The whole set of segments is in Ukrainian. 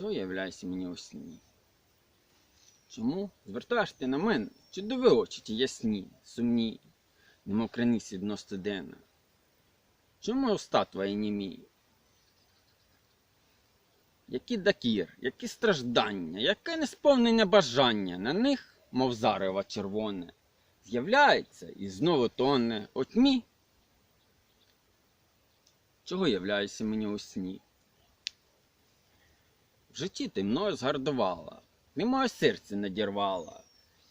Чого являєшся мені у сні? Чому звертаєш ти на мене чудові очі ті ясні, сумні, немов краниці дно студена? Чому уста твої німі? Які докір, які страждання, яке несповнене бажання на них, мов зарево червоне, з'являється і знову тоне у тьмі. Чого являєшся мені у сні? В житті ти мною згардувала, ти моє серце надірвала,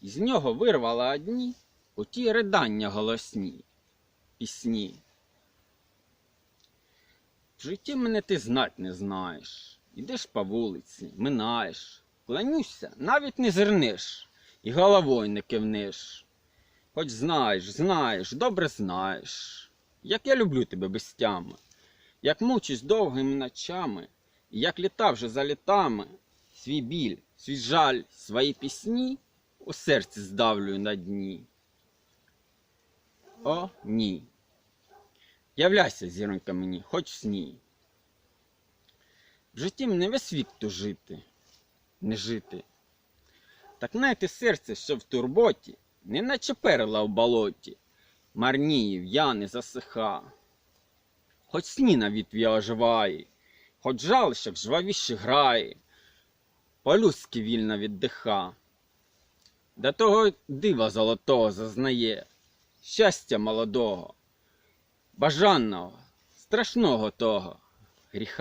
і з нього вирвала одні у ті ридання голосні, пісні. В житті мене ти знать не знаєш, ідеш по вулиці, минаєш, кланюся, навіть не зирнеш, і головою не кивнеш. Хоч знаєш, знаєш, добре знаєш, як я люблю тебе без тями, як мучусь довгими ночами, як літа вже за літами, свій біль, свій жаль, свої пісні у серці здавлюю на дні. О, ні. Являйся, зіронька мені, хоч сні. В житті не весь вік то жити, не жити. Так знайте серце, що в турботі, не наче перла в болоті, марніє, в'яне, засиха. Хоч сні на вітві хоч в жвавіше грає, по-людськи вільно віддиха. До того дива золотого зазнає, щастя молодого, бажанного, страшного того гріха.